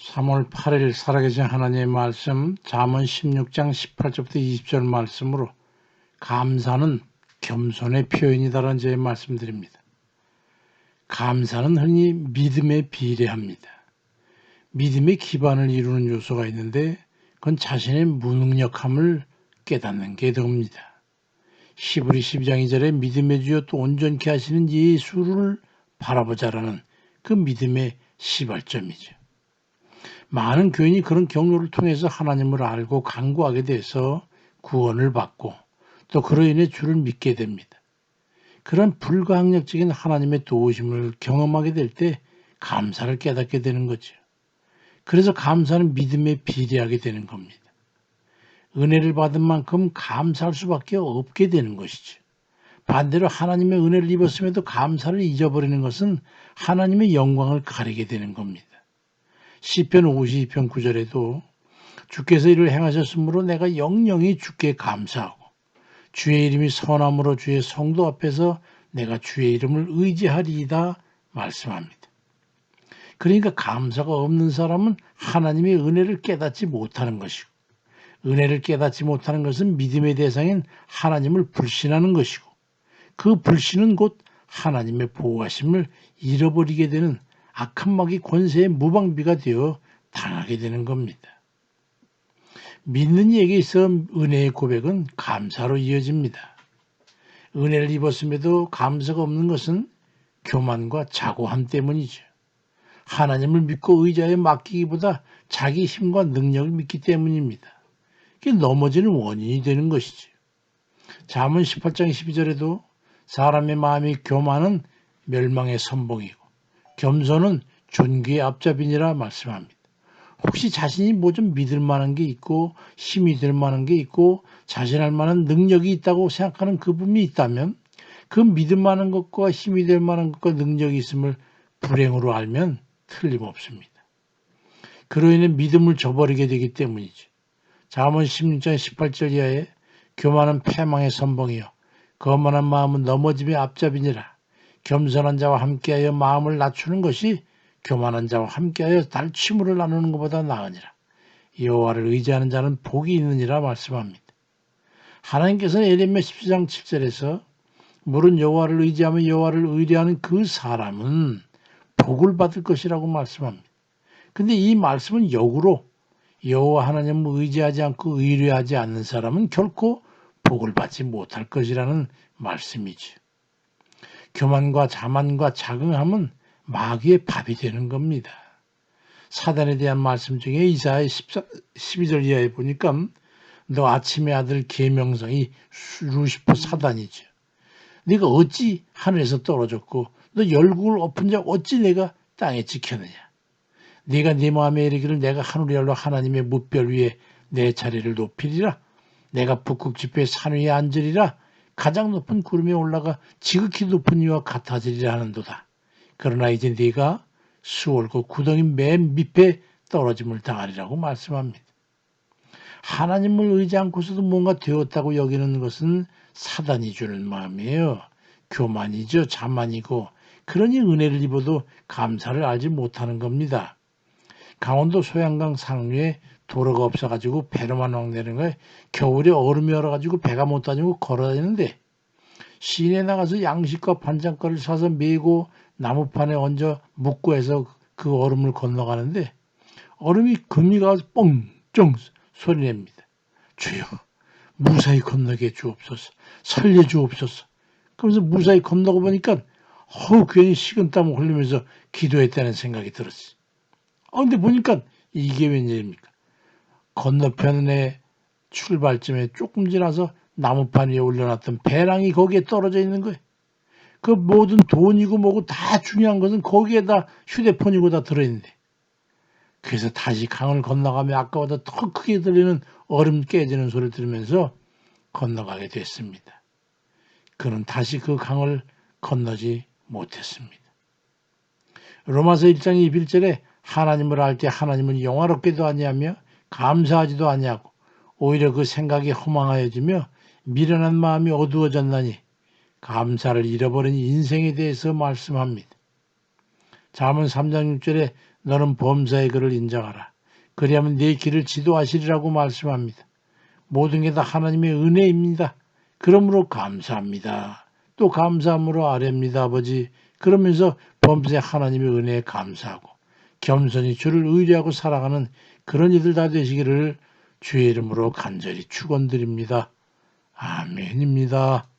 3월 8일 살아계신 하나님의 말씀 잠언 16장 18절부터 20절 말씀으로 감사는 겸손의 표현이다라는 제 말씀드립니다. 감사는 흔히 믿음에 비례합니다. 믿음의 기반을 이루는 요소가 있는데 그건 자신의 무능력함을 깨닫는 게 됩니다. 시브리 12장 2절에 믿음의 주여 또 온전케 하시는 예수를 바라보자라는 그 믿음의 시발점이죠. 많은 교인이 그런 경로를 통해서 하나님을 알고 간구하게 돼서 구원을 받고 또 그로 인해 주를 믿게 됩니다. 그런 불가항력적인 하나님의 도우심을 경험하게 될 때 감사를 깨닫게 되는 거죠. 그래서 감사는 믿음에 비례하게 되는 겁니다. 은혜를 받은 만큼 감사할 수밖에 없게 되는 것이죠. 반대로 하나님의 은혜를 입었음에도 감사를 잊어버리는 것은 하나님의 영광을 가리게 되는 겁니다. 시편 52편 9절에도 주께서 이를 행하셨으므로 내가 영영이 주께 감사하고 주의 이름이 선함으로 주의 성도 앞에서 내가 주의 이름을 의지하리이다 말씀합니다. 그러니까 감사가 없는 사람은 하나님의 은혜를 깨닫지 못하는 것이고 은혜를 깨닫지 못하는 것은 믿음의 대상인 하나님을 불신하는 것이고 그 불신은 곧 하나님의 보호하심을 잃어버리게 되는 악한 마귀 권세의 무방비가 되어 당하게 되는 겁니다. 믿는 이에게 있어 은혜의 고백은 감사로 이어집니다. 은혜를 입었음에도 감사가 없는 것은 교만과 자고함 때문이죠. 하나님을 믿고 의자에 맡기기보다 자기 힘과 능력을 믿기 때문입니다. 그게 넘어지는 원인이 되는 것이죠. 잠언 18장 12절에도 사람의 마음이 교만은 멸망의 선봉이고 겸손은 존귀의 앞잡이니라 말씀합니다. 혹시 자신이 뭐 좀 믿을 만한 게 있고 힘이 될 만한 게 있고 자신할 만한 능력이 있다고 생각하는 그분이 있다면 그 믿을 만한 것과 힘이 될 만한 것과 능력이 있음을 불행으로 알면 틀림없습니다. 그로 인해 믿음을 저버리게 되기 때문이죠. 잠언 16장 18절 이하에 교만은 패망의 선봉이요 거만한 마음은 넘어짐의 앞잡이니라. 겸손한 자와 함께하여 마음을 낮추는 것이 교만한 자와 함께하여 달치물을 나누는 것보다 나으니라. 여호와를 의지하는 자는 복이 있느니라 말씀합니다. 하나님께서는 에레미야 14장 7절에서 물은 여호와를 의지하며 여호와를 의뢰하는 그 사람은 복을 받을 것이라고 말씀합니다. 근데 이 말씀은 역으로 여호와 하나님을 의지하지 않고 의뢰하지 않는 사람은 결코 복을 받지 못할 것이라는 말씀이지. 교만과 자만과 자긍함은 마귀의 밥이 되는 겁니다. 사단에 대한 말씀 중에 이사의 12절 이하에 보니까 너 아침의 아들 계명성이 루시퍼 사단이죠. 네가 어찌 하늘에서 떨어졌고 너 열국을 엎은 자 어찌 내가 땅에 지켰느냐. 네가 네 마음에 이르기를 내가 하늘에 열로 하나님의 무별 위에 내 자리를 높이리라. 내가 북극 지폐 산 위에 앉으리라. 가장 높은 구름에 올라가 지극히 높은 이와 같아지리라 하는도다. 그러나 이제 네가 수월고 구덩이 맨 밑에 떨어짐을 당하리라고 말씀합니다. 하나님을 의지 않고서도 뭔가 되었다고 여기는 것은 사단이 주는 마음이에요. 교만이죠. 자만이고 그러니 은혜를 입어도 감사를 알지 못하는 겁니다. 강원도 소양강 상류에 도로가 없어가지고 배로만 왕내는 거에 겨울에 얼음이 얼어가지고 배가 못 다니고 걸어다니는데 시내 나가서 양식과 반찬거리를 사서 메고 나무판에 얹어 묵고 해서 그 얼음을 건너가는데 얼음이 금이가 뻥쫑 소리 냅니다. 주여 무사히 건너게 주옵소서 살려 주옵소서 그러면서 무사히 건너고 보니까 어우 괜히 식은땀 흘리면서 기도했다는 생각이 들었어요. 아 근데 보니까 이게 웬일입니까? 건너편에 출발점에 조금 지나서 나무판 위에 올려놨던 배낭이 거기에 떨어져 있는 거예요. 그 모든 돈이고 뭐고 다 중요한 것은 거기에다 휴대폰이고 다 들어있는데. 그래서 다시 강을 건너가며 아까보다 더 크게 들리는 얼음 깨지는 소리를 들으면서 건너가게 됐습니다. 그는 다시 그 강을 건너지 못했습니다. 로마서 1장 21절에 하나님을 알 때 하나님은 영화롭게도 아니하며 감사하지도 아니하고 오히려 그 생각이 허망하여지며 미련한 마음이 어두워졌나니 감사를 잃어버린 인생에 대해서 말씀합니다. 잠언 3장 6절에 너는 범사의 글을 인정하라. 그리하면 내 길을 지도하시리라고 말씀합니다. 모든 게 다 하나님의 은혜입니다. 그러므로 감사합니다. 또 감사함으로 아뢰입니다, 아버지. 그러면서 범세 하나님의 은혜에 감사하고 겸손히 주를 의뢰하고 살아가는 그런 이들 다 되시기를 주의 이름으로 간절히 축원드립니다. 아멘입니다.